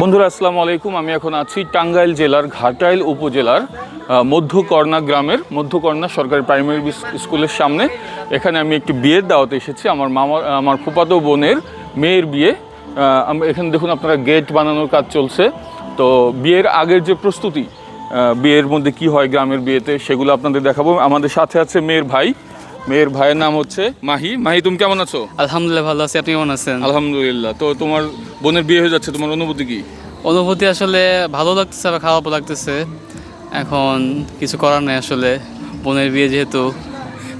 বন্ধুরা, আসসালামু আলাইকুম। আমি এখন আছি টাঙ্গাইল জেলার ঘাটাইল উপজেলার মধ্যকর্ণা গ্রামের, মধ্যকর্ণা সরকারি প্রাইমারি স্কুলের সামনে। এখানে আমি একটি বিয়ের দাওয়াতে এসেছি। আমার মামা আমার ফুপাতো বোনের মেয়ের বিয়ে। এখানে দেখুন আপনারা গেট বানানোর কাজ চলছে। তো বিয়ের আগের যে প্রস্তুতি বিয়ের মধ্যে কি হয় গ্রামের বিয়েতে, সেগুলো আপনাদের দেখাবো। আমাদের সাথে আছে মেয়ের ভাই মেয়ের ভাইয়ের নাম হচ্ছে মাহি। মাহি তুমি কেমন আছো? আলহামদুলিল্লাহ ভালো আছি। আপনি কেমন আছেন? আলহামদুলিল্লাহ। তো তোমার বোনের বিয়ে হয়ে যাচ্ছে তোমার অনুভূতি কি? অনুভূতি আসলে ভালো লাগতেছে আবার খারাপও লাগতেছে। এখন কিছু করার নেই আসলে। বোনের বিয়ে যেহেতু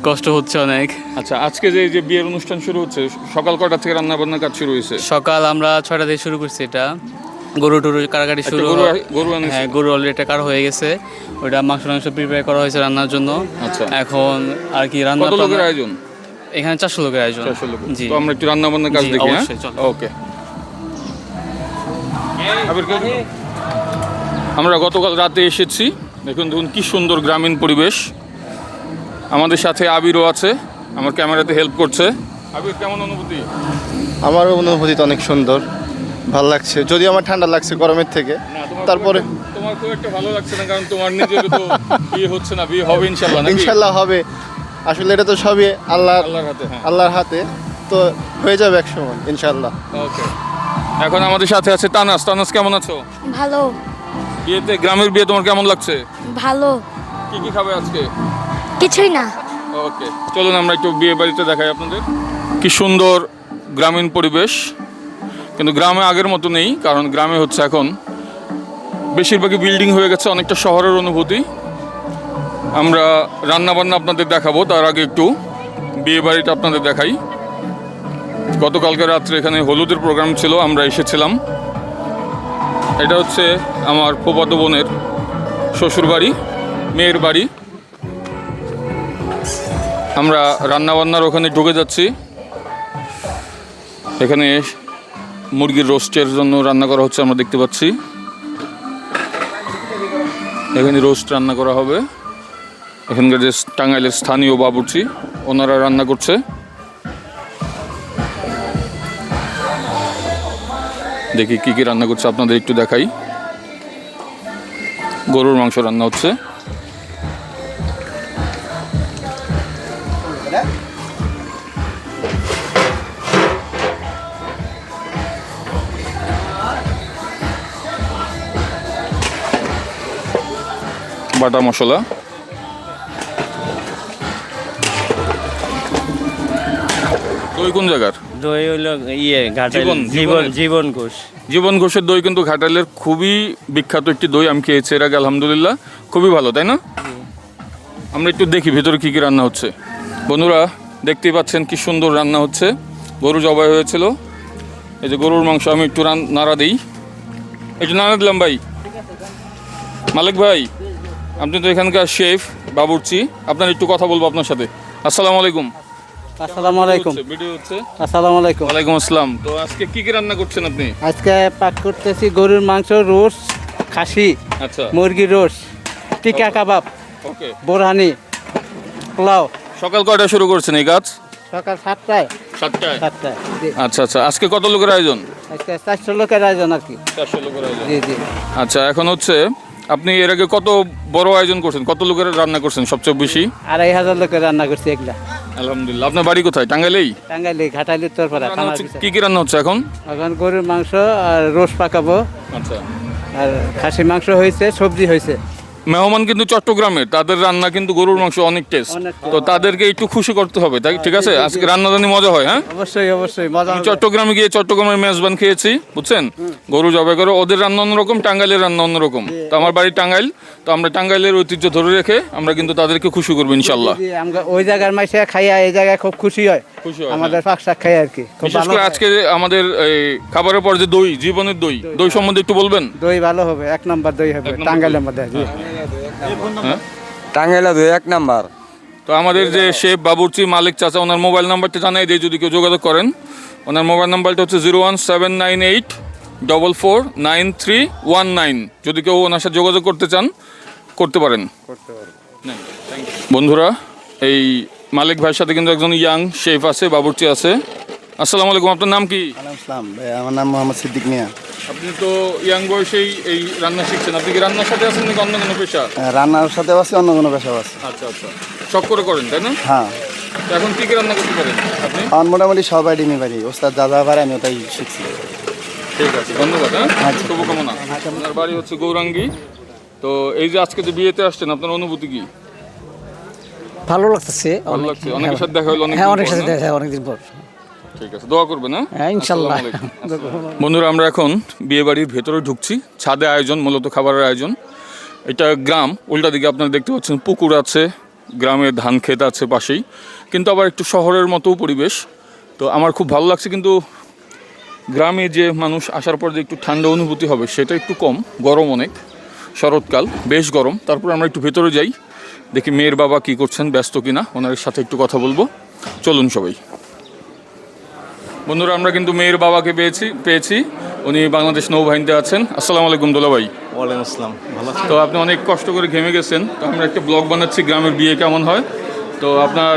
কষ্ট হচ্ছে অনেক। আচ্ছা আজকে যে যে বিয়ের অনুষ্ঠান শুরু হচ্ছে সকাল কটা থেকে রান্না বান্নার কাজ শুরু হয়েছে? সকাল আমরা ছয়টা থেকে শুরু করছি এটা। গরু টরু কারাকারি শুরু গরু হয়- গরু হ্যাঁ গরু অলরেডি একটা কার হয়ে গেছে ওইটা মাংস মাংস প্রিপেয়ার করা হয়েছে রান্নার জন্য। আচ্ছা। এখন আর কি রান্না লোকের আয়োজন? এখানে চারশো লোকের আয়োজন। চারশো লোক জি। তো আমরা একটু রান্না বান্নার কাজ দেখি হ্যাঁ? অবশ্যই, চলো। ওকে। আমরা গতকাল রাতে এসেছি। দেখুন দেখুন কি সুন্দর গ্রামীণ পরিবেশ। আমাদের সাথে আবিরও আছে আমার ক্যামেরাতে হেল্প করছে। আবির কেমন অনুভূতি? আমারও অনুভূতি তো অনেক সুন্দর। ভালো লাগছে। যদিও আমার ঠান্ডা লাগছে গরমের থেকে। তারপরে তোমার খুব একটা ভালো লাগছে না কারণ তোমার নিজের তো বিয়ে হচ্ছে না বিয়ে হবে ইনশাল্লাহ নাকি? ইনশাল্লাহ হবে। আসলে এটা তো সবই আল্লাহ আল্লাহর হাতে হ্যাঁ। আল্লাহর হাতে। তো হয়ে যাবে এক সময় ইনশাল্লাহ ওকে এখন আমাদের সাথে আছে তানাস। তানাস কেমন আছো? ভালো। বিয়েতে গ্রামের বিয়ে তোমার কেমন লাগছে? ভালো। কি কি খাবে আজকে? কিছুই না। ওকে চলুন আমরা একটু বিয়ে বাড়িতে দেখাই আপনাদের। কি সুন্দর গ্রামীণ পরিবেশ। কিন্তু গ্রামে আগের মতো নেই, কারণ গ্রামে হচ্ছে এখন বেশিরভাগই বিল্ডিং হয়ে গেছে, অনেকটা শহরের অনুভূতি। আমরা রান্না বান্না আপনাদের দেখাবো, তার আগে একটু বিয়ে বাড়িটা আপনাদের দেখাই। গতকালকে রাত্রে এখানে হলুদের প্রোগ্রাম ছিল, আমরা এসেছিলাম। এটা হচ্ছে আমার ফুফাতো বোনের শ্বশুর বাড়ি, মেয়ের বাড়ি। আমরা রান্নাবান্নার ওখানে ঢুকে যাচ্ছি। এখানে মুরগির রোস্টের জন্য রান্না করা হচ্ছে, আমরা দেখতে পাচ্ছি। এখানে রোস্ট রান্না করা হবে। এখানকার যে টাঙ্গাইলের স্থানীয় বাবুর্চি, ওনারা রান্না করছে। দেখি কি কি রান্না করছে, আপনাদের একটু দেখাই। গরুর মাংস রান্না হচ্ছে। বাটা মশলা। দই কোন জায়গার? দই হলো ইয়ে জীবন, জীবন ঘোষ জীবন ঘোষের দই কিন্তু ঘাটালের খুবই বিখ্যাত একটি দই আমি খেয়েছি এর আগে আলহামদুলিল্লাহ। খুবই ভালো তাই না? আমরা একটু দেখি ভেতরে কী কী রান্না হচ্ছে। বন্ধুরা দেখতেই পাচ্ছেন কি সুন্দর রান্না হচ্ছে। গরু জবাই হয়েছিল। এই যে গরুর মাংস আমি একটু নাড়া দিই। একটু নাড়া দিলাম ভাই। মালিক ভাই আপনি তো এখানকার শেফ বাবুর্চি। আপনার একটু কথা বলব আপনার সাথে। আসসালামু আলাইকুম। আসসালামু আলাইকুম। ভিডিও হচ্ছে। আসসালামু আলাইকুম। ওয়ালাইকুম আসসালাম। তো আজকে কি কি রান্না করছেন আপনি? আজকে পাক করতেছি গরুর মাংস রোস খাসি আচ্ছা। মুরগি রোস টিকা কাবাব ওকে। বোরহানি পোলাও। সকাল কয়টা শুরু করছেন এই কাজ? সকাল সাতটায়। সাতটায়? সাতটায়। আচ্ছা আচ্ছা। আজকে কত লোকের আয়োজন? আজকে চারশো লোকের আয়োজন আর কি। চারশো লোকের আয়োজন। জি জি। আচ্ছা এখন হচ্ছে আপনি এর আগে কত বড় আয়োজন করছেন? কত লোকের রান্না করছেন সবচেয়ে বেশি? আড়াই হাজার লোকের রান্না করছি এগুলা আলহামদুলিল্লাহ। আপনার বাড়ি কোথায়? টাঙ্গাইলেই? টাঙ্গাইলে ঘাটাইলে তোর রান্না থানার হচ্ছে- পিছনে। কি কি রান্না হচ্ছে এখন? এখন গরুর মাংস আর রোস পাকাবো। আচ্ছা। আর খাসি মাংস হয়েছে সবজি হয়েছে। মেহমান কিন্তু চট্টগ্রামের তাদের রান্না কিন্তু গরুর মাংস অনেক টেস্ট তো তাদেরকে একটু খুশি করতে হবে তাই ঠিক আছে? আজকে রান্নাদানি মজা হয় হ্যাঁ? অবশ্যই অবশ্যই মজা হবে। চট্টগ্রামে গিয়ে চট্টগ্রামের মেজবান খেয়েছি বুঝছেন? গরু জবাই করে ওদের রান্না অন্যরকম টাঙ্গাইলের রান্না অন্যরকম। তো আমার বাড়ি টাঙ্গাইল তো আমরা টাঙ্গাইলের ঐতিহ্য ধরে রেখে আমরা কিন্তু তাদেরকে খুশি করব ইনশাল্লাহ। ওই জায়গার মাইসে খাইয়া এই জায়গায় খুব খুশি হয়। আমাদের পাক শাক খাই আর কি বিশেষ করে আজকে আমাদের এই খাবারের পর যে দই জীবনের দই দই সম্বন্ধে একটু বলবেন? দই ভালো হবে এক নম্বর দই হবে টাঙ্গাইলের মধ্যে হ্যাঁ। টাঙ্গাইলা দুই এক নাম্বার। তো আমাদের যে শেফ বাবুর্চি মালিক চাচা ওনার মোবাইল নাম্বারটা জানাই দিয়ে যদি কেউ যোগাযোগ করেন। ওনার মোবাইল নাম্বারটা হচ্ছে zero one seven nine eight double four nine three one nine. যদি কেউ ওনার সাথে যোগাযোগ করতে চান করতে পারেন. বন্ধুরা এই মালিক ভাইয়ের সাথে কিন্তু একজন ইয়াং শেফ আছে বাবুর্চি আছে। আসসালামু আলাইকুম আপনার নাম কি? ভাই আমার নাম মোহাম্মদ সিদ্দিক মিয়া। আপনি তো ইয়াং বয়সেই এই রান্না শিখছেন। আপনি কি রান্নার সাথে আছেন নাকি অন্য কোনো পেশা? রান্নার সাথে আছে অন্য কোনো পেশাও আছে। আচ্ছা আচ্ছা। শখ করে করেন তাই না? হ্যাঁ। এখন কি কি রান্না করতে পারেন আপনি? আমার মোটামুটি সবাই ডিমি বাড়ি ওস্তাদ যা যা পারে আমি ওটাই শিখছি। ঠিক আছে ধন্যবাদ হ্যাঁ? শুভকামনা। আপনার বাড়ি হচ্ছে গৌরাঙ্গী। তো এই যে আজকে যে বিয়েতে আসছেন আপনার অনুভূতি কি? ভালো লাগতেছে ভালো লাগছে অনেকের সাথে দেখা হলো অনেক হ্যাঁ অনেক সাথে দেখা অনেকদিন পর। ঠিক আছে দোয়া করবেন হ্যাঁ? হ্যাঁ ইনশাল্লাহ। বন্ধুরা আমরা এখন বিয়ে বাড়ির ভেতরে ঢুকছি ছাদে আয়োজন মূলত খাবারের আয়োজন। এটা গ্রাম উল্টা দিকে আপনারা দেখতে পাচ্ছেন পুকুর আছে গ্রামে ধান ক্ষেত আছে পাশেই কিন্তু আবার একটু শহরের মতো পরিবেশ। তো আমার খুব ভালো লাগছে কিন্তু গ্রামে যে মানুষ আসার পর যে একটু ঠান্ডা অনুভূতি হবে সেটা একটু কম গরম অনেক শরৎকাল বেশ গরম। তারপর আমরা একটু ভেতরে যাই দেখি মেয়ের বাবা কি করছেন ব্যস্ত কিনা ওনার সাথে একটু কথা বলব। চলুন সবাই। বন্ধুরা আমরা কিন্তু মেয়ের বাবাকে পেয়েছি পেয়েছি। উনি বাংলাদেশ নৌবাহিনীতে আছেন। আসসালামু আলাইকুম দোলা ভাই। ওয়ালাইকুম আসসালাম। ভালো তো আপনি অনেক কষ্ট করে ঘেমে গেছেন। তো আমরা একটা ব্লগ বানাচ্ছি গ্রামের বিয়ে কেমন হয়। তো আপনার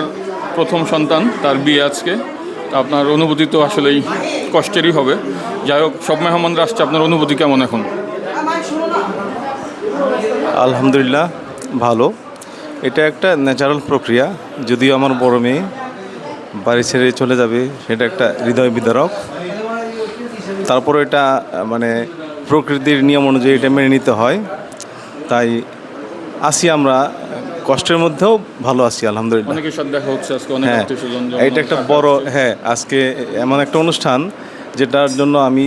প্রথম সন্তান তার বিয়ে আজকে। তো আপনার অনুভূতি তো আসলেই কষ্টেরই হবে। যাই হোক সব মেহমানরা আসছে। আপনার অনুভূতি কেমন এখন? আলহামদুলিল্লাহ ভালো। এটা একটা ন্যাচারাল প্রক্রিয়া। যদিও আমার বড় মেয়ে বাড়ি ছেড়ে চলে যাবে সেটা একটা হৃদয় বিদারক। তারপর এটা মানে প্রকৃতির নিয়ম অনুযায়ী এটা মেনে নিতে হয়। তাই আসি আমরা কষ্টের মধ্যেও ভালো আছি আলহামদুলিল্লাহ। হ্যাঁ এটা একটা বড় হ্যাঁ আজকে এমন একটা অনুষ্ঠান যেটার জন্য আমি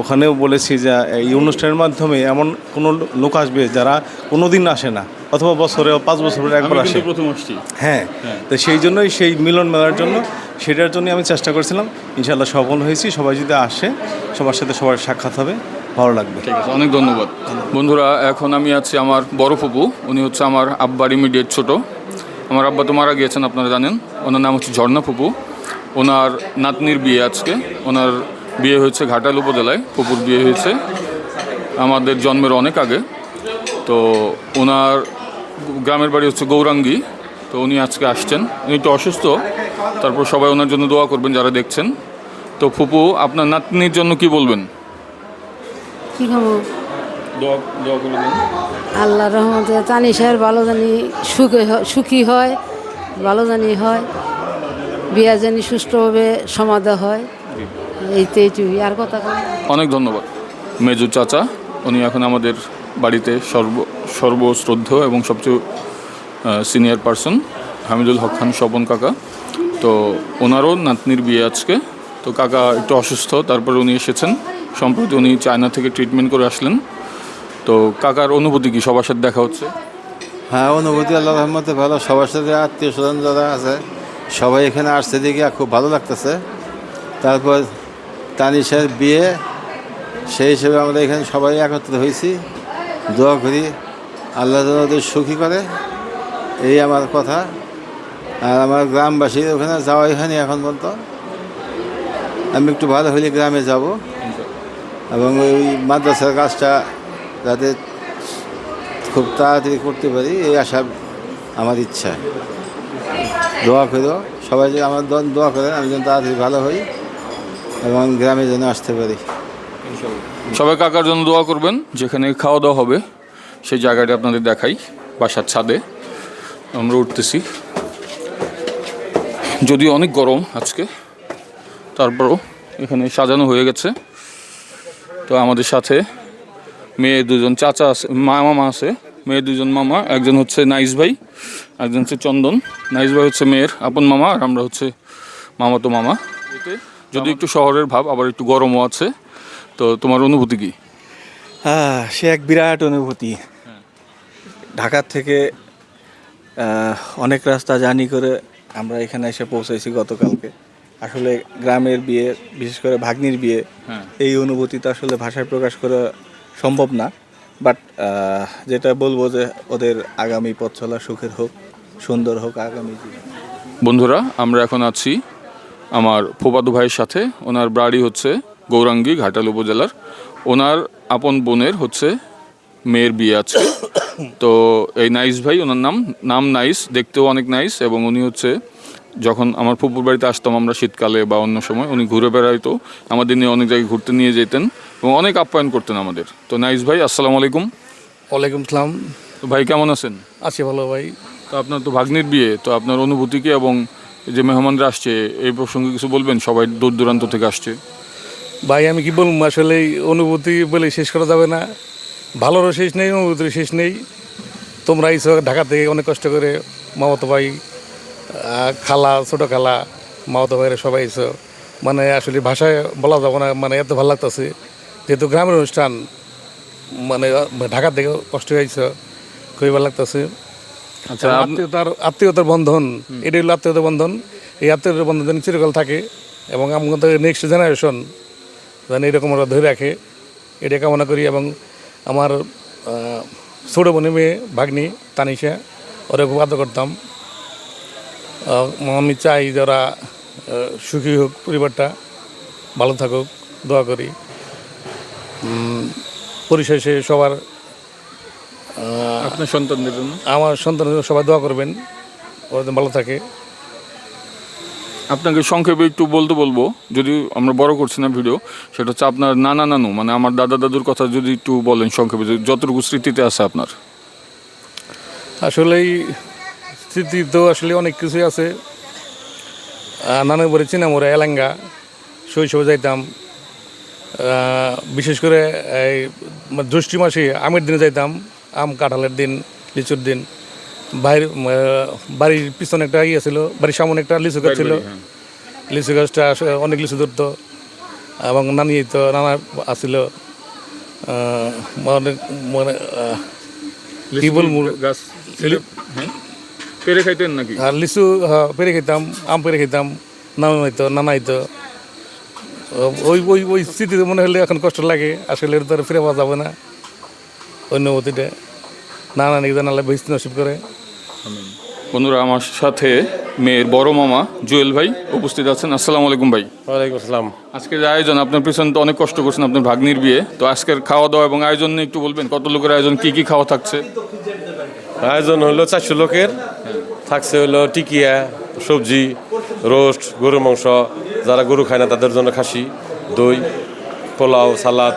ওখানেও বলেছি যে এই অনুষ্ঠানের মাধ্যমে এমন কোনো লোক আসবে যারা কোনোদিন আসে না। অথবা বছরে পাঁচ বছরে আমি একবার আসে। প্রথম আসছি। হ্যাঁ তো সেই জন্যই সেই মিলন মেলার জন্য সেটার জন্যই আমি চেষ্টা করছিলাম। ইনশাল্লাহ সফল হয়েছি। সবাই যদি আসে সবার সাথে সবার সাক্ষাৎ হবে ভালো লাগবে। ঠিক আছে অনেক ধন্যবাদ। বন্ধুরা এখন আমি আছি আমার বড় ফুপু। উনি হচ্ছে আমার আব্বার ইমিডিয়েট ছোট। আমার আব্বা তো মারা গিয়েছেন আপনারা জানেন। ওনার নাম হচ্ছে ঝর্ণা ফুপু। ওনার নাতনির বিয়ে আজকে। ওনার বিয়ে হয়েছে ঘাটাল উপজেলায়। ফুপুর বিয়ে হয়েছে। আমাদের জন্মের অনেক আগে। তো ওনার গ্রামের বাড়ি হচ্ছে গৌরাঙ্গী তো উনি আজকে আসছেন। উনি একটু অসুস্থ তারপর সবাই ওনার জন্য দোয়া করবেন যারা দেখছেন। তো ফুপু আপনার নাতনির জন্য কি বলবেন? কি খাব? দোয়া দোয়া করে দিন। আল্লাহ রহমতে জানি স্যার ভালো জানি সুখে সুখী হয় ভালো জানি হয় বিয়া জানি সুষ্ঠুভাবে সমাধা হয়। এই তো এইটুকুই আর কথা অনেক ধন্যবাদ। মেজু চাচা উনি এখন আমাদের বাড়িতে সর্ব সর্বশ্রদ্ধ এবং সবচেয়ে সিনিয়র পার্সন হামিদুল হক খান, স্বপন কাকা। তো ওনারও নাতনির বিয়ে আজকে। তো কাকা একটু অসুস্থ, তারপরে উনি এসেছেন। সম্প্রতি উনি চায়না থেকে ট্রিটমেন্ট করে আসলেন। তো কাকার অনুভূতি কি? সবার সাথে দেখা হচ্ছে? হ্যাঁ অনুভূতি আল্লাহ রহমতে ভালো। সবার সাথে আত্মীয় স্বজন যারা আছে, সবাই এখানে আসছে দেখে খুব ভালো লাগতেছে। তারপর তানিশের বিয়ে, সেই হিসেবে আমরা এখানে সবাই একত্রিত হয়েছি। দোয়া করি। আল্লাহ যেন সুখী করে, এই আমার কথা। আর আমার গ্রামবাসী ওখানে যাওয়াই হয়নি এখন পর্যন্ত। আমি একটু ভালো হলে গ্রামে যাব। এবং ওই মাদ্রাসার কাজটা যাতে খুব তাড়াতাড়ি করতে পারি, এই আশা আমার ইচ্ছা। দোয়া করো, সবাই যে আমার দোয়া করেন, আমি যেন তাড়াতাড়ি ভালো হই এবং গ্রামে যেন আসতে পারি। সবাই কাকার জন্য দোয়া করবেন, যেখানে খাওয়া দাওয়া হবে। সেই জায়গাটা আপনাদের দেখাই বাসার ছাদে। আমরা উঠতেছি। যদিও অনেক গরম আজকে তারপরও এখানে সাজানো হয়ে গেছে। তো আমাদের সাথে মেয়ে দুজন চাচা আছে মা মামা আছে মেয়ে দুজন মামা একজন হচ্ছে নাইস ভাই একজন হচ্ছে চন্দন। নাইস ভাই হচ্ছে মেয়ের আপন মামা আর আমরা হচ্ছে মামাতো মামা। যদি একটু শহরের ভাব আবার একটু গরমও আছে তো তোমার অনুভূতি কি? সে এক বিরাট অনুভূতি। ঢাকার থেকে অনেক রাস্তা জার্নি করে আমরা এখানে এসে পৌঁছেছি গতকালকে। আসলে গ্রামের বিয়ে বিশেষ করে ভাগ্নির বিয়ে হ্যাঁ। এই অনুভূতি তো আসলে ভাষায় প্রকাশ করা সম্ভব না। বাট যেটা বলব যে ওদের আগামী পথ চলা সুখের হোক সুন্দর হোক আগামী জীবন বন্ধুরা আমরা এখন আছি আমার ফোপাদু ভাইয়ের সাথে। ওনার বাড়ি হচ্ছে গৌরাঙ্গী ঘাটাল উপজেলার ওনার আপন বোনের হচ্ছে মেয়ের বিয়ে আছে তো এই নাইস ভাই ওনার নাম নাম নাইস দেখতেও অনেক নাইস এবং উনি হচ্ছে যখন আমার ফুপুর বাড়িতে আসতাম আমরা শীতকালে বা অন্য সময় উনি ঘুরে বেড়াইতো আমাদের নিয়ে অনেক জায়গায় ঘুরতে নিয়ে যেতেন এবং অনেক আপ্যায়ন করতেন আমাদের। তো নাইস ভাই আসসালামু আলাইকুম। ওয়ালাইকুম সালাম। তো ভাই কেমন আছেন? আছি ভালো ভাই। তো আপনার তো ভাগ্নির বিয়ে তো আপনার অনুভূতি কি? এবং যে মেহমানরা আসছে এই প্রসঙ্গে কিছু বলবেন? সবাই দূর দূরান্ত থেকে আসছে। ভাই আমি কি বলব আসলে এই অনুভূতি বলে শেষ করা যাবে না। ভালোরও শেষ নেই অনুভূতির শেষ নেই। তোমরা এইসব ঢাকা থেকে অনেক কষ্ট করে মামাতো ভাই খালা ছোটো খালা মামাতো ভাইরা সবাই এসো মানে আসলে ভাষায় বলা যাবে না মানে এত ভালো লাগতেছে। যেহেতু গ্রামের অনুষ্ঠান মানে ঢাকা থেকে কষ্ট হয়েছে খুবই ভালো লাগতেছে। আচ্ছা আত্মীয়তার আত্মীয়তার বন্ধন এটাই হলো আত্মীয়তার বন্ধন। এই আত্মীয়তার বন্ধন যেন চিরকাল থাকে এবং আমাদের নেক্সট জেনারেশন যেন এরকম ওরা ধরে রাখে। এটা কামনা করি এবং আমার ছোটো বোনের মেয়ে ভাগ্নি তানিশা ওরা খুব আদর করতাম। আমি চাই যারা সুখী হোক পরিবারটা ভালো থাকুক দোয়া করি। পরিশেষে সবার আপনার সন্তানদের জন্য? আমার সন্তানদের সবাই দোয়া করবেন ওরা ভালো থাকে। আপনাকে সংক্ষেপে একটু বলতে বলব যদি আমরা বড় করছি না ভিডিও সেটা হচ্ছে আপনার নানা নানু মানে আমার দাদা দাদুর কথা যদি একটু বলেন সংক্ষেপে যতটুকু স্মৃতিতে আছে আপনার? আসলেই স্মৃতি তো আসলে অনেক কিছুই আছে। আহ, নানার বাড়ি চিনামোড়া এলাঙ্গা শৈশবে যাইতাম। বিশেষ করে এই জ্যৈষ্ঠ মাসে আমের দিনে যাইতাম আম কাঁঠালের দিন লিচুর দিন। বাইরে বাড়ির পিছনে একটা ইয়ে ছিল বাড়ির সামনে একটা লিচু গাছ ছিল। হ্যাঁ। লিচু গাছটা অনেক লিচু ধরতো। এবং নানি তো নানা আসছিল অনেক মানে কি বলব গাছ হ্যাঁ? পেরে খাইতেন নাকি? আর লিচু হ্যাঁ, পেরে খেতাম আম পেরে খেতাম নানা হইতো নানা হইতো ওই ওই ওই স্মৃতিতে মনে হলে এখন কষ্ট লাগে আসলে তো ফিরে পাওয়া যাবে না। ওই অনুভূতিটা নানা নাকি জানালে বেশি নসিব করে। বন্ধুরা আমার সাথে মেয়ের বড় মামা জুয়েল ভাই উপস্থিত আছেন। আসসালামু আলাইকুম ভাই। ওয়ালাইকুম আসসালাম। আজকের যে আয়োজন আপনার পিছনে তো অনেক কষ্ট করছেন আপনার ভাগ্নির বিয়ে। তো আজকের খাওয়া দাওয়া এবং আয়োজন নিয়ে একটু বলবেন কত লোকের আয়োজন কি কি খাওয়া থাকছে? আয়োজন হলো চারশো লোকের। থাকছে হলো টিকিয়া সবজি রোস্ট গরুর মাংস। যারা গরু খায় না তাদের জন্য খাসি দই পোলাও সালাদ।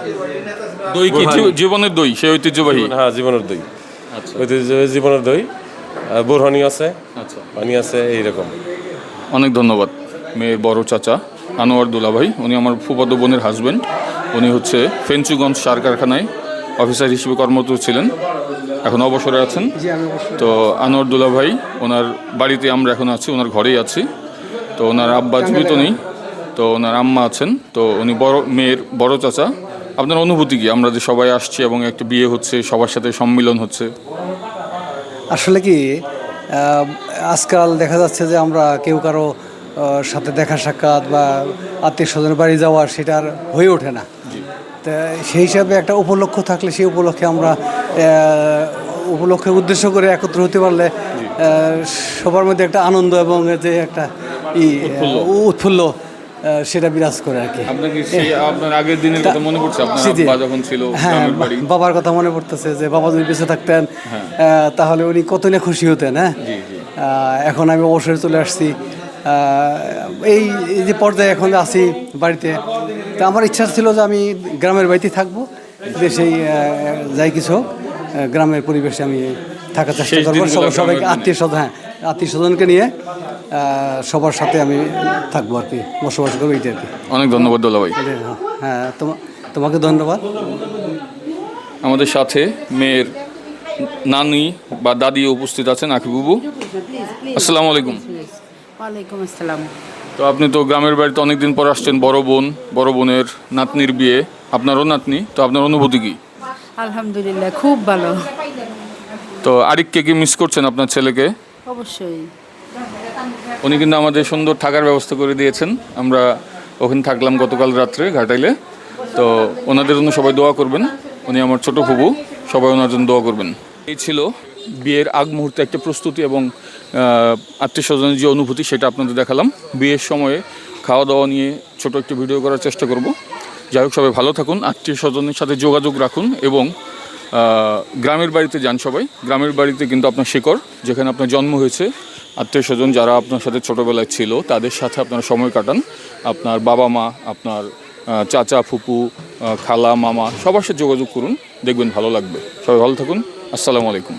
দই কি জীবনের দই? সেই ঐতিহ্যবাহী? হ্যাঁ জীবনের দই। ঐতিহ্যবাহী জীবনের দই বোরহানি আছে আচ্ছা। পানি আছে এইরকম। অনেক ধন্যবাদ মেয়ের বড় চাচা আনোয়ার দুলা ভাই উনি আমার ফুফাতো বোনের হাজবেন্ড উনি হচ্ছে ফেঞ্চুগঞ্জ সার কারখানায় অফিসার হিসেবে কর্মরত ছিলেন। এখন অবসরে আছেন। তো আনোয়ার দুলা ভাই ওনার বাড়িতে আমরা এখন আছি ওনার ঘরেই আছি। তো ওনার আব্বা জীবিত নেই। তো ওনার আম্মা আছেন। তো উনি বড় মেয়ের বড় চাচা। আপনার অনুভূতি কি? আমরা যে সবাই আসছি এবং একটা বিয়ে হচ্ছে সবার সাথে সম্মিলন হচ্ছে। আসলে কি আজকাল দেখা যাচ্ছে যে আমরা কেউ কারও সাথে দেখা সাক্ষাৎ বা আত্মীয় স্বজনের বাড়ি যাওয়া সেটা আর হয়ে ওঠে না। তা সেই হিসাবে একটা উপলক্ষ থাকলে সেই উপলক্ষে আমরা উপলক্ষে উদ্দেশ্য করে একত্র হতে পারলে সবার মধ্যে একটা আনন্দ এবং যে একটা ই উৎফুল্ল সেটা বিরাজ করে আর কি। আপনার আগের দিনের কথা মনে পড়ছে? আপনার। যখন ছিল হ্যাঁ বাবার কথা মনে পড়তেছে যে বাবা যদি বেঁচে থাকতেন তাহলে উনি কত না খুশি হতেন হ্যাঁ? এখন আমি অবসরে চলে আসছি। এই যে পর্যায়ে এখন আছি বাড়িতে তা আমার ইচ্ছা ছিল যে আমি গ্রামের বাড়িতে থাকব দেশেই যাই কিছু হোক, গ্রামের পরিবেশে আমি থাকার চেষ্টা করব। সবাই সবাইকে আত্মীয় স্বজন হ্যাঁ আত্মীয় স্বজনকে নিয়ে সবার সাথে আমি থাকব আর কি বসবাস করব এইটা আর কি। অনেক ধন্যবাদ দোলা ভাই। হ্যাঁ, হ্যাঁ তোমাকে ধন্যবাদ। আমাদের সাথে মেয়ের নানি বা দাদি উপস্থিত আছেন আকিবুবু আসসালামু আলাইকুম। ওয়ালাইকুম আসসালাম। তো আপনি তো গ্রামের বাড়িতে অনেকদিন পর আসছেন বড় বোন বড় বোনের নাতনির বিয়ে। আপনারও নাতনি তো আপনার অনুভূতি কি? আলহামদুলিল্লাহ খুব ভালো। তো আরিককে কি মিস করছেন আপনার ছেলেকে? অবশ্যই। উনি কিন্তু আমাদের সুন্দর থাকার ব্যবস্থা করে দিয়েছেন। আমরা ওখানে থাকলাম গতকাল রাত্রে ঘাটাইলে। তো ওনাদের জন্য সবাই দোয়া করবেন। উনি আমার ছোট ফুবু, সবাই ওনার জন্য দোয়া করবেন। এই ছিল বিয়ের আগ মুহূর্তে একটা প্রস্তুতি এবং আত্মীয় স্বজনের যে অনুভূতি সেটা আপনাদের দেখালাম। বিয়ের সময়ে খাওয়া দাওয়া নিয়ে ছোট একটি ভিডিও করার চেষ্টা করব। যাই হোক, সবাই ভালো থাকুন আত্মীয় স্বজনের সাথে যোগাযোগ রাখুন এবং গ্রামের বাড়িতে যান সবাই। গ্রামের বাড়িতে কিন্তু আপনার শেকড় যেখানে আপনার জন্ম হয়েছে। আত্মীয় স্বজন যারা আপনার সাথে ছোটোবেলায় ছিল, তাদের সাথে আপনারা সময় কাটান। আপনার বাবা মা, আপনার চাচা, ফুপু খালা, মামা, সবার সাথে যোগাযোগ করুন। দেখবেন ভালো লাগবে। সবাই ভালো থাকুন। আসসালামু আলাইকুম।